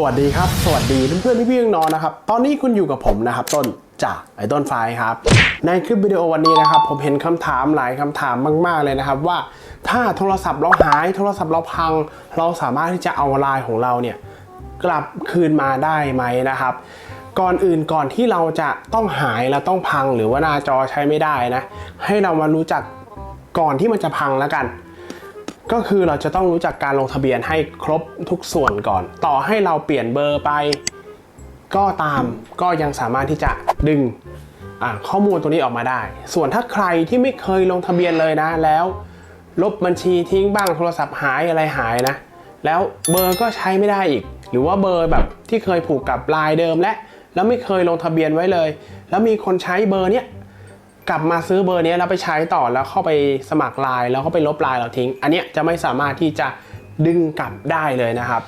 สวัสดีครับ สวัสดีเพื่อนๆพี่ๆน้องๆนะครับ ตอนนี้คุณอยู่กับผมนะครับ ต้นจากไอต้นไฟครับ ในคลิปวิดีโอวันนี้นะครับ ผมเห็นคำถามหลายคำถามมากๆเลยนะครับว่าถ้าโทรศัพท์เราหายโทรศัพท์เราพัง เราสามารถที่จะเอาไลน์ของเราเนี่ยกลับคืนมาได้ไหมนะครับ ก่อนอื่นก่อนที่เราจะต้องหายและต้องพังหรือว่าหน้าจอใช้ไม่ได้นะ ให้เรามารู้จักก่อนที่มันจะพังแล้วกัน ก็คือเราจะต้องรู้จักการลงทะเบียนให้ครบทุกส่วนก่อน ต่อให้เราเปลี่ยนเบอร์ไป ก็ตามก็ยังสามารถที่จะดึงข้อมูลตรงนี้ออกมาได้ ส่วนถ้าใครที่ไม่เคยลงทะเบียนเลยนะ แล้ว ลบบัญชีทิ้งบ้างโทรศัพท์หายอะไรหายนะ แล้วเบอร์ก็ใช้ไม่ได้อีก หรือว่าเบอร์แบบที่เคยผูกกับลน์เดิมและ แล้วไม่เคยลงทะเบียนไว้เลย แล้วมีคนใช้เบอร์เนี้ย กลับมาซื้อเบอร์นี้แล้วไปใช้ต่อแล้วเข้าไปสมัครไลน์แล้วก็ไปลบไลน์เราทิ้ง อันนี้จะไม่สามารถที่จะดึงกลับได้เลยนะครับ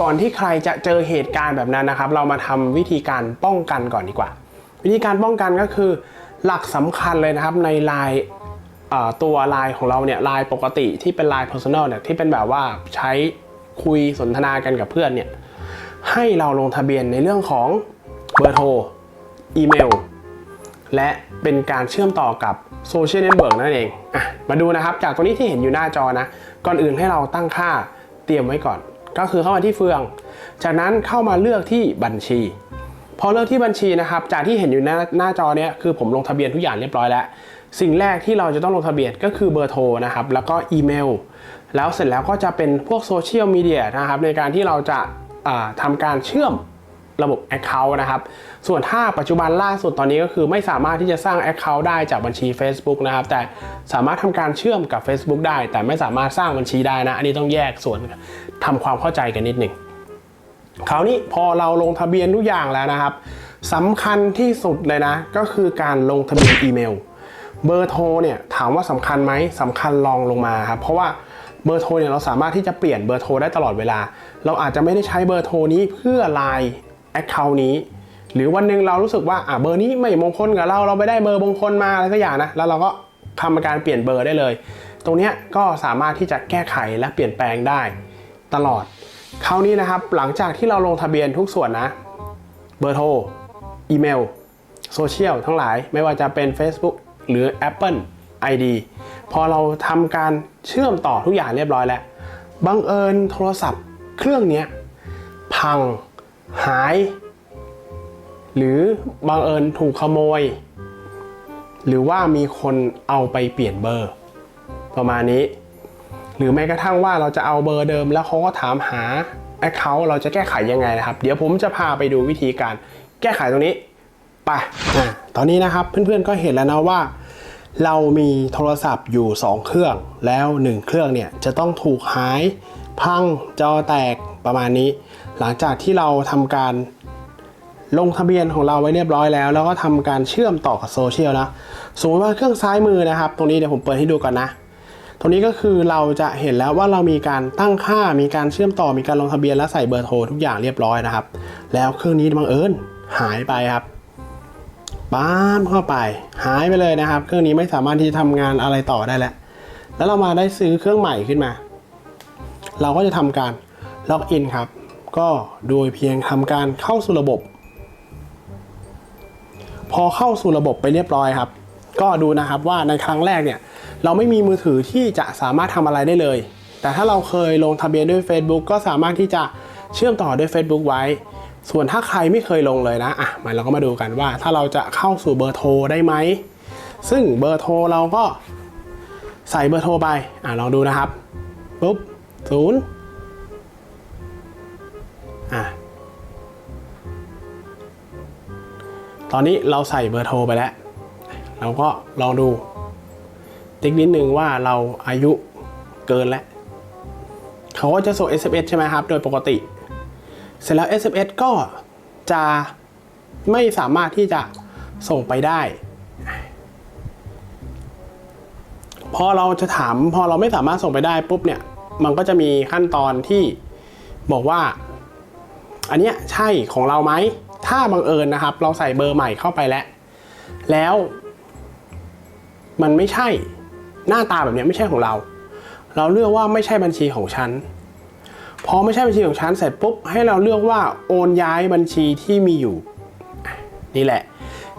ก่อนที่ใครจะเจอเหตุการณ์แบบนั้นนะครับ เรามาทำวิธีการป้องกันก่อนดีกว่า วิธีการป้องกันก็คือหลักสำคัญเลยนะครับในไลน์ตัวไลน์ของเราเนี่ยไลน์ปกติที่เป็นไลน์ personal เนี่ยที่เป็นแบบว่าใช้คุยสนทนากันกับเพื่อนเนี่ยให้เราลงทะเบียนในเรื่องของเบอร์โทรอีเมล และเป็นการเชื่อมต่อกับโซเชียลเน็ตเวิร์กนั่นเองอะมาดูนะครับ จากตรงนี้ที่เห็นอยู่หน้าจอนะ ก่อนอื่นให้เราตั้งค่าเตรียมไว้ก่อน ก็คือเข้ามาที่เฟือง จากนั้นเข้ามาเลือกที่บัญชี พอเลือกที่บัญชีนะครับ จากที่เห็นอยู่หน้าหน้าจอเนี้ยคือผมลงทะเบียนทุกอย่างเรียบร้อยแล้ว สิ่งแรกที่เราจะต้องลงทะเบียนก็คือเบอร์โทรนะครับ แล้วก็อีเมล แล้วเสร็จแล้วก็จะเป็นพวกโซเชียลมีเดียนะครับในการที่เราจะอ่าทำการเชื่อม ระบบ Account นะครับ ส่วนถ้าปัจจุบันล่าสุดตอนนี้ก็คือไม่สามารถที่จะสร้าง Account ได้จากบัญชี Facebook นะครับ แต่สามารถทำการเชื่อมกับ Facebook ได้ แต่ไม่สามารถสร้างบัญชีได้นะ อันนี้ต้องแยกส่วนทำความเข้าใจกันนิดหนึ่งคราวนี้พอเราลงทะเบียนทุกอย่างแล้วนะครับสำคัญที่สุดเลยนะ ก็คือการลงทะเบียนอีเมล เบอร์โทรเนี่ยถามว่าสำคัญไหมสำคัญลองลงมาครับเพราะว่าเบอร์โทรเนี่ยเราสามารถที่จะเปลี่ยนเบอร์โทรได้ตลอดเวลา เราอาจจะไม่ได้ใช้เบอร์โทรนี้เพื่อไลน์ แอคเคาท์นี้ หรือวันหนึ่งเรารู้สึกว่าอะเบอร์นี้ไม่มงคลกับเราเราไปได้เบอร์มงคลมาอะไรสักอย่างนะแล้วเราก็ทำการเปลี่ยนเบอร์ได้เลย ตรงนี้ก็สามารถที่จะแก้ไขและเปลี่ยนแปลงได้ตลอดคราวนี้นะครับหลังจากที่เราลงทะเบียนทุกส่วนนะเบอร์โทรอีเมลโซเชียลทั้งหลายไม่ว่าจะเป็น Facebook หรือ Apple ID พอเราทำการเชื่อมต่อทุกอย่างเรียบร้อยแล้ว บังเอิญโทรศัพท์เครื่องนี้พัง หาย หรือบังเอิญถูกขโมย หรือว่ามีคนเอาไปเปลี่ยนเบอร์ ประมาณนี้ หรือแม้กระทั่งว่าเราจะเอาเบอร์เดิมแล้วเขาก็ถามหา Account เราจะแก้ไขยังไงนะครับ เดี๋ยวผมจะพาไปดูวิธีการแก้ไขตรงนี้ไปอะตอนนี้นะครับเพื่อนๆก็เห็นแล้วนะว่า เรามีโทรศัพท์อยู่ 2 เครื่องแล้ว 1 เครื่องเนี่ยจะต้องถูกหาย พังจอแตกประมาณนี้ หลังจากที่เราทำการลงทะเบียนของเราไว้เรียบร้อยแล้ว แล้วก็ทำการเชื่อมต่อกับโซเชียลนะสมมติว่าเครื่องซ้ายมือนะครับ ตรงนี้เดี๋ยวผมเปิดให้ดูก่อนนะ ตรงนี้ก็คือเราจะเห็นแล้วว่าเรามีการตั้งค่ามีการเชื่อมต่อมีการลงทะเบียนและใส่เบอร์โทรทุกอย่างเรียบร้อยนะครับ แล้วเครื่องนี้บังเอิญหายไปครับป้ามเข้าไป หายไปเลยนะครับ เครื่องนี้ไม่สามารถที่จะทำงานอะไรต่อได้แล้วแล้วเรามาได้ซื้อเครื่องใหม่ขึ้นมา เราก็จะทำการล็อกอินครับ ก็โดยเพียงทำการเข้าสู่ระบบ พอเข้าสู่ระบบไปเรียบร้อยครับ ก็ดูนะครับว่าในครั้งแรกเนี่ย เราไม่มีมือถือที่จะสามารถทำอะไรได้เลย แต่ถ้าเราเคยลงทะเบียนด้วย Facebook ก็สามารถที่จะเชื่อมต่อด้วย Facebook ไว้ ส่วนถ้าใครไม่เคยลงเลยนะ อะมาเราก็มาดูกันว่า ถ้าเราจะเข้าสู่เบอร์โทรได้ไหม ซึ่งเบอร์โทรเราก็ใส่เบอร์โทรไป อะลองดูนะครับปุ๊บ ศูนย์อะตอนนี้เราใส่เบอร์โทรไปแล้ว เราก็ลองดู ติ๊กนิดนึงว่าเราอายุเกินแล้ว เขาก็จะส่ง SMS ใช่ไหมครับ โดยปกติ เสร็จแล้ว SMS ก็จะไม่สามารถที่จะส่งไปได้ พอเราจะถามพอเราไม่สามารถส่งไปได้ปุ๊บเนี่ย มันก็จะมีขั้นตอนที่บอกว่า อันเนี้ยใช่ของเราไหม ถ้าบังเอิญนะครับ เราใส่เบอร์ใหม่เข้าไปแล้ว แล้ว มันไม่ใช่หน้าตาแบบเนี้ยไม่ใช่ของเรา เราเลือกว่าไม่ใช่บัญชีของฉันพอไม่ใช่บัญชีของฉันเสร็จปุ๊บให้เราเลือกว่าโอนย้ายบัญชีที่มีอยู่ นี่แหละ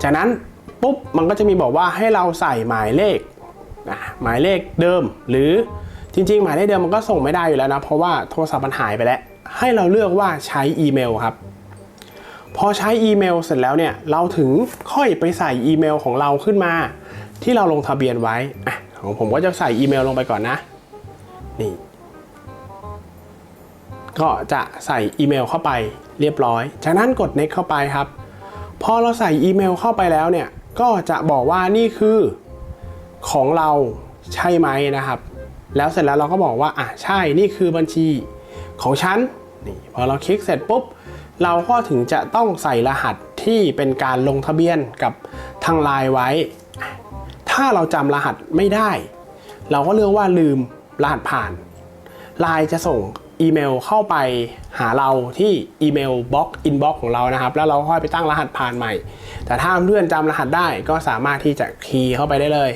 จากนั้นปุ๊บมันก็จะมีบอกว่าให้เราใส่หมายเลขหมายเลขเดิมหรือ จริงๆ หมายเลขเดิมมันก็ส่งไม่ได้อยู่แล้วนะ เพราะว่าโทรศัพท์มันหายไปแล้ว ให้เราเลือกว่าใช้อีเมลครับ พอใช้อีเมลเสร็จแล้วเนี่ย เราถึงค่อยไปใส่อีเมลของเราขึ้นมา ที่เราลงทะเบียนไว้อะของผมก็จะใส่อีเมลลงไปก่อนนะ นี่ ก็จะใส่อีเมลเข้าไปเรียบร้อย จากนั้นกด next เข้าไปครับ พอเราใส่อีเมลเข้าไปแล้วเนี่ย ก็จะบอกว่านี่คือของเราใช่ไหมนะครับ แล้วเสร็จแล้วเราก็บอกว่าอะใช่นี่คือบัญชีของฉันนี่พอเราคลิกเสร็จปุ๊บ เราก็ถึงจะต้องใส่รหัสที่เป็นการลงทะเบียนกับทางไลน์ไว้ ถ้าเราจำรหัสไม่ได้ เราก็เลือกว่าลืมรหัสผ่านไลน์จะส่งอีเมลเข้าไปหาเราที่อีเมลบล็อกอินบ็อกของเรานะครับ แล้วเราค่อยไปตั้งรหัสผ่านใหม่ แต่ถ้าเพื่อนจำรหัสได้ก็สามารถที่จะคีย์เข้าไปได้เลย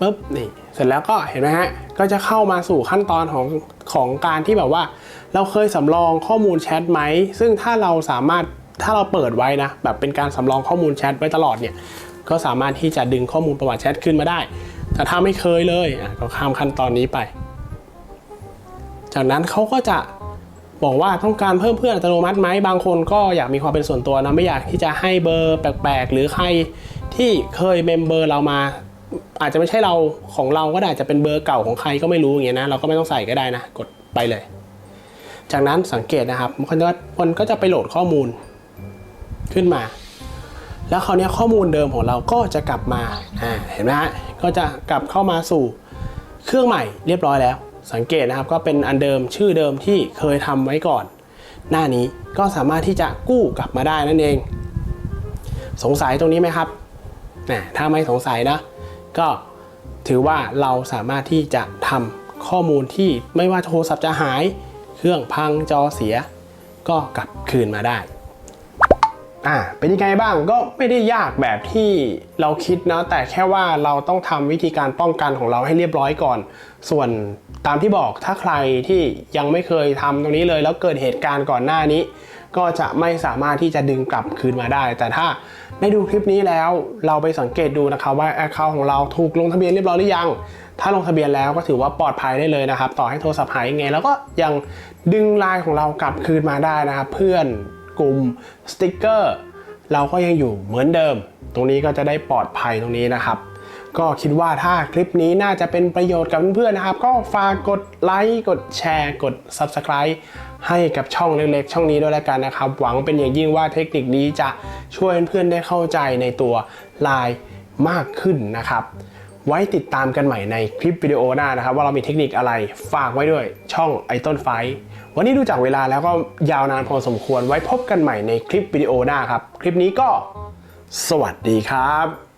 ปุ๊บนี่เสร็จแล้วก็เห็นไหมฮะก็จะเข้ามาสู่ขั้นตอนของของการที่แบบว่า เราเคยสำรองข้อมูลแชทไหมซึ่งถ้าเราสามารถถ้าเราเปิดไว้นะแบบเป็นการสำรองข้อมูลแชทไว้ตลอดเนี่ยก็สามารถที่จะดึงข้อมูลประวัติแชทขึ้นมาได้ แต่ถ้าไม่เคยเลยอะก็ข้ามขั้นตอนนี้ไป จากนั้นเขาก็จะบอกว่าต้องการเพิ่มเพื่อนอัตโนมัติไหมบางคนก็อยากมีความเป็นส่วนตัวนะไม่อยากที่จะให้เบอร์แปลกๆ หรือใครที่เคยเมมเบอร์เรามา อาจจะไม่ใช่เราของเราก็ได้อาจจะเป็นเบอร์เก่าของใครก็ไม่รู้อย่างเงี้ยนะเราก็ไม่ต้องใส่ก็ได้นะ กดไปเลย จากนั้นสังเกตนะครับมันก็มันก็จะไปโหลดข้อมูลขึ้นมา แล้วคราวนี้ข้อมูลเดิมของเราก็จะกลับมาอ่าเห็นไหมฮะก็จะกลับเข้ามาสู่เครื่องใหม่เรียบร้อยแล้ว สังเกตนะครับก็เป็นอันเดิมชื่อเดิมที่เคยทำไว้ก่อน หน้านี้ก็สามารถที่จะกู้กลับมาได้นั่นเอง สงสัยตรงนี้ไหมครับนะถ้าไม่สงสัยนะ ก็ถือว่าเราสามารถที่จะทำข้อมูลที่ไม่ว่าโทรศัพท์จะหาย เครื่องพังจอเสีย ก็กลับคืนมาได้ อ่าเป็นยังไงบ้างก็ไม่ได้ยากแบบที่เราคิดนะแต่แค่ว่าเราต้องทำวิธีการป้องกันของเราให้เรียบร้อยก่อน ส่วนตามที่บอกถ้าใครที่ยังไม่เคยทำตรงนี้เลย แล้วเกิดเหตุการณ์ก่อนหน้านี้ ก็จะไม่สามารถที่จะดึงกลับคืนมาได้ แต่ถ้าได้ดูคลิปนี้แล้วเราไปสังเกตดูนะครับว่า Account ของเราถูกลงทะเบียนเรียบร้อยหรือยัง ถ้าลงทะเบียนแล้วก็ถือว่าปลอดภัยได้เลยนะครับ ต่อให้โทรศัพท์หายยังไง แล้วก็ยังดึงไลน์ของเรากลับคืนมาได้นะครับเพื่อน กลุ่มสติกเกอร์เราก็ยังอยู่เหมือนเดิม ตรงนี้ก็จะได้ปลอดภัยตรงนี้นะครับ ก็คิดว่าถ้าคลิปนี้น่าจะเป็นประโยชน์กับเพื่อนๆนะครับ ก็ฝากกดไลค์กดแชร์กด Subscribe ให้กับช่องเล็กๆ ช่องนี้ด้วยแล้วกันนะครับ หวังเป็นอย่างยิ่งว่าเทคนิคนี้จะช่วยเพื่อนๆได้เข้าใจในตัวลน์มากขึ้นนะครับ ไว้ติดตามกันใหม่ในคลิปวิดีโอหน้านะครับ ว่าเรามีเทคนิคอะไรฝากไว้ด้วยช่องไอต้นไฟ วันนี้ดูจากเวลาแล้วก็ยาวนานพอสมควรไว้พบกันใหม่ในคลิปวิดีโอหน้าครับ คลิปนี้ก็ สวัสดีครับ